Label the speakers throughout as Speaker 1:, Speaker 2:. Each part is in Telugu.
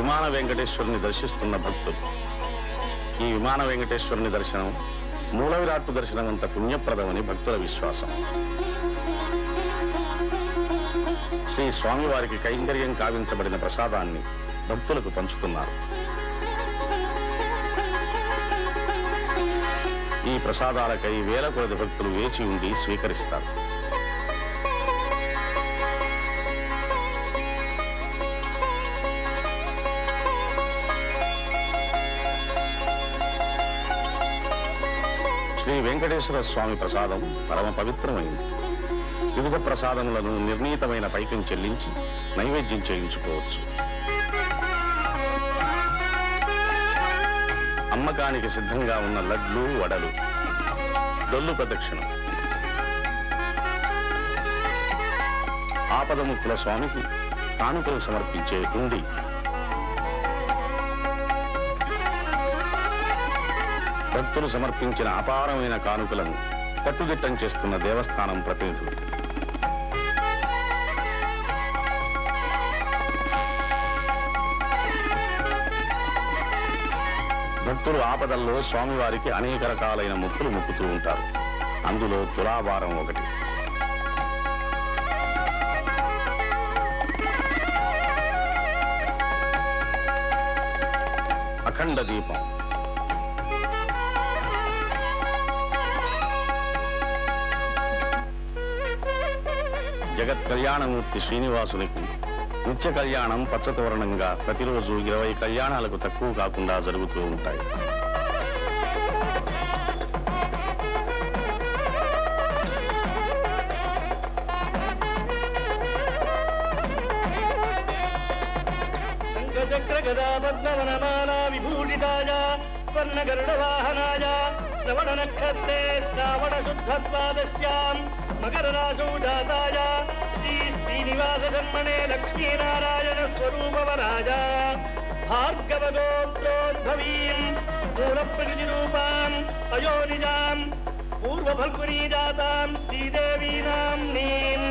Speaker 1: విమాన వెంకటేశ్వరుని దర్శిస్తున్న భక్తులు. ఈ విమాన వెంకటేశ్వరుని దర్శనం మూల విరాట్టు దర్శనం అంత పుణ్యప్రదమని భక్తుల విశ్వాసం. శ్రీ స్వామివారికి కైంకర్యం కావించబడిన ప్రసాదాన్ని భక్తులకు పంచుతున్నారు. ఈ ప్రసాదాలకై వేల కొలది భక్తులు వేచి ఉండి స్వీకరిస్తారు. శ్రీ వెంకటేశ్వర స్వామి ప్రసాదం పరమ పవిత్రమైంది వివిధ ప్రసాదములను నిర్ణీతమైన పైకం చెల్లించి నైవేద్యం చేయించుకోవచ్చు. అమ్మకానికి సిద్ధంగా ఉన్న లడ్లు వడలు డొల్లు ప్రదక్షిణ. ఆపదముక్కుల స్వామికి కానుకలు సమర్పించే ఉండి భక్తులు సమర్పించిన అపారమైన కానుకలను కట్టుదిట్టం చేస్తున్న దేవస్థానం ప్రతినిధులు. భక్తులు ఆపదల్లో స్వామివారికి అనేక రకాలైన ముక్కులు మొక్కుతూ ఉంటారు. అందులో తులాభారం ఒకటి. అఖండ దీపం. జగత్ కళ్యాణమూర్తి శ్రీనివాసునికి నిత్య కళ్యాణం పచ్చతోరణంగా ప్రతిరోజు ఇరవై కళ్యాణాలకు తక్కువ కాకుండా జరుగుతూ ఉంటాయి.
Speaker 2: విభూషితాయ స్వర్ణ శ్రవణ నక్షత్రే శ్రావణ శుద్ధ ద్వాదశ్యాం మకర రాశౌ జాతాయ శ్రీనివాస జన్మనే లక్ష్మీనారాయణ స్వరూపవరాజ భార్గవ గోత్రోద్భవీం మూల ప్రకృతి రూపాం అయోనిజాం పూర్వ ఫల్గునీ జాతాం శ్రీదేవీనాం నీం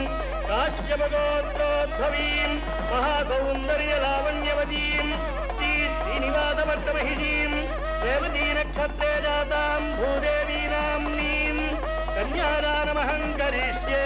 Speaker 2: కాశ్యపగోత్రోద్భవీం మహాసౌందర్య లావణ్యవతీం శ్రీ శ్రీనివాసవర్తమహిషీం రేవతీ నక్షత్రే జాతాం భూదేవీనాం నీం కన్యాదానమహం కరిష్యే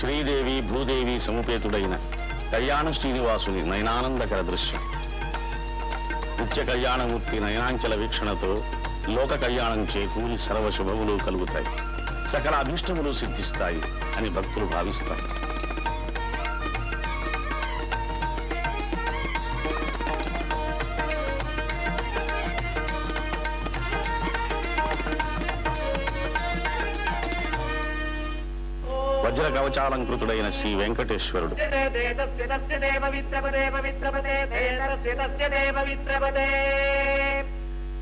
Speaker 1: శ్రీదేవి భూదేవి సముపేతుడైన కళ్యాణ శ్రీనివాసుని నయనానందకర దృశ్యం. నిత్య కళ్యాణమూర్తి నయనాంచల వీక్షణతో లోక కళ్యాణం చేకూరి సర్వ శుభములు కలుగుతాయి. సకల అభిష్టములు సిద్ధిస్తాయి అని భక్తులు భావిస్తారు.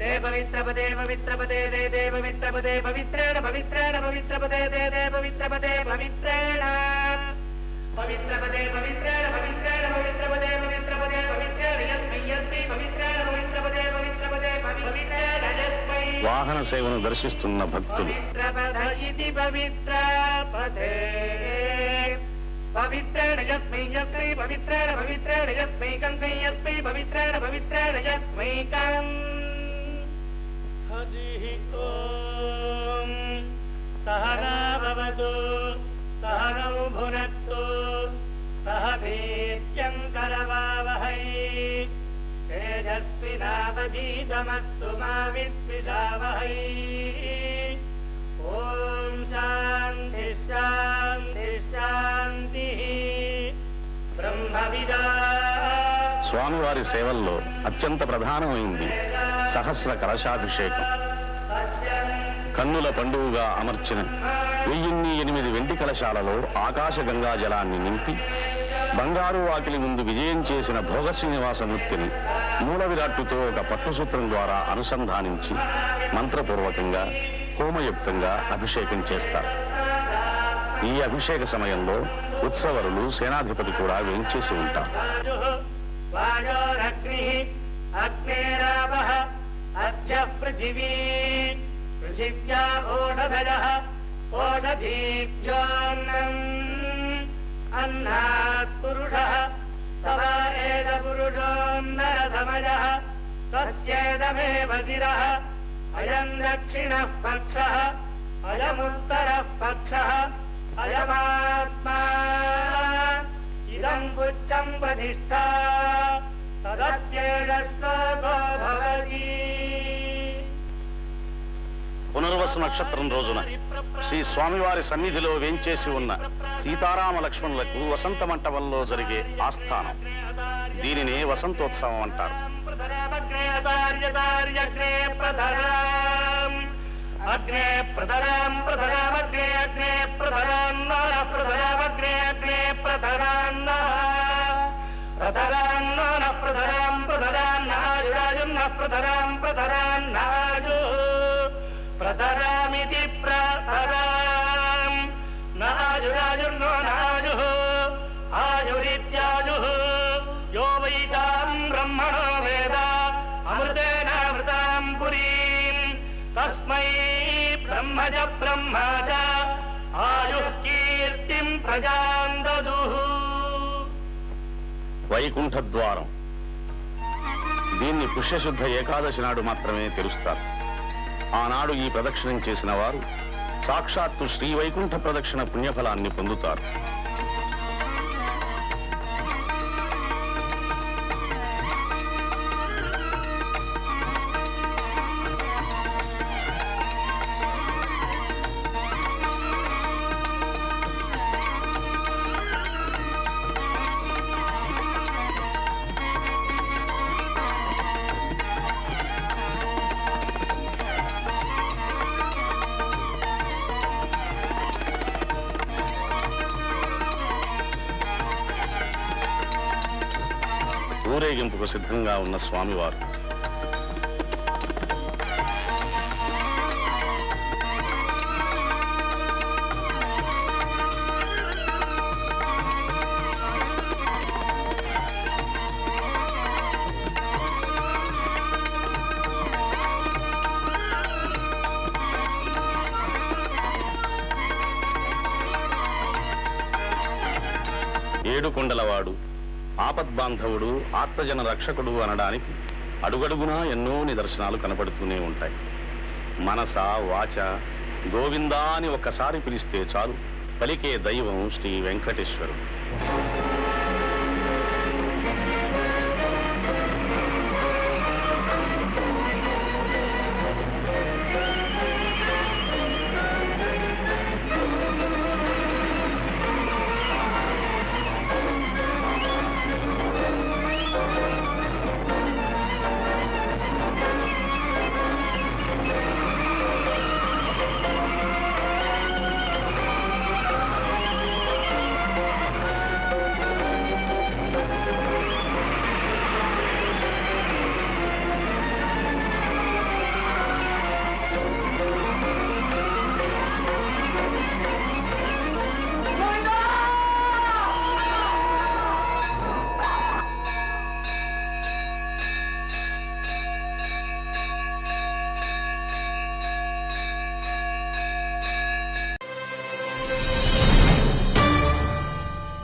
Speaker 2: దే పవిత్రపదే పవిత్రపదే దే దేవ విత్రపదే పవిత్రేణ పవిత్రేణ పవిత్ర పదే పవిత్ర విత్రపదే పవిత్రేణ యస్మై యస్మై పవిత్రేణ
Speaker 1: వాహన సేవను దర్శిస్తున్న భక్తులు.
Speaker 2: పవిత్రేణ యస్మై యస్మై పవిత్రేణ పవిత్రేణ యస్మై కంకై యస్మై పవిత్రేణ పవిత్రేణ యస్మై కం. హరి ఓం. సహనా భవతు సహనౌ భునత్తు సహ భీత్యం కరవావహై తేజస్వినావధీతమస్తు మా విద్విషావహై ఓం శాంతి శాంతి శాంతి బ్రహ్మవిదా
Speaker 1: స్వామివారి సేవల్లో అత్యంత ప్రధానమైంది సహస్ర కలశాభిషేకం. కన్నుల పండువుగా అమర్చిన వెయ్యిన్ని ఎనిమిది వెండి కలశాలలో ఆకాశ గంగా జలాన్ని నింపి బంగారు వాకిలి ముందు విజయం చేసిన భోగ శ్రీనివాసమూర్తిని మూల విరాట్టుతో ఒక పట్టుసూత్రం ద్వారా అనుసంధానించి మంత్రపూర్వకంగా హోమయుక్తంగా అభిషేకం చేస్తారు. ఈ అభిషేక సమయంలో ఉత్సవరులు సేనాధిపతి కూడా వేయించేసి ఉంటారు.
Speaker 2: పృథివ్యా అన్నాత్ పురుషः సవ ఏద పురుషోన్నరసమయः తస్యేదమేవ శిరः అయం దక్షిణः పక్షः అయముత్తరः పక్షः అయమాత్మా ఇదం పుచ్చం ప్రతిష్ఠా తదత్యేష శ్లోకో భవతి
Speaker 1: పునర్వసు నక్షత్రం రోజున శ్రీ స్వామివారి సన్నిధిలో వేంచేసి ఉన్న సీతారామ లక్ష్మణులకు వసంత మంటపంలో జరిగే ఆస్థానం. దీనినే వసంతోత్సవం అంటారు.
Speaker 2: అగ్నే ప్రధరాం ప్రధరాం ప్రధరామగ్నే అగ్నే ప్రధరాన్న ప్రధరామగ్నే అగ్నే ప్రధరాన్న ప్రధరాన్న ప్రధరాం ప్రధరాం ప్రధరాన్నాజు బ్రహ్మజ బ్రహ్మజ ఆయు కీర్తిం ప్రజాం
Speaker 1: వైకుంఠ ద్వారం దీన్ని పుష్యశుద్ధ ఏకాదశి నాడు మాత్రమే తెరుస్తారు. ఆనాడు ఈ ప్రదక్షిణం చేసిన వారు సాక్షాత్తు శ్రీ వైకుంఠ ప్రదక్షిణ పుణ్యఫలాన్ని పొందుతారు. ఊరేగింపుకు సిద్ధంగా ఉన్న స్వామివారు. ఏడు కొండలవాడు ఆపద్బాంధవుడు ఆత్మజన రక్షకుడు అనడానికి అడుగడుగునా ఎన్నో నిదర్శనాలు కనపడుతూనే ఉంటాయి. మనస వాచ గోవిందా అని ఒక్కసారి పిలిస్తే చాలు. పలికే దైవం శ్రీ వెంకటేశ్వరుడు.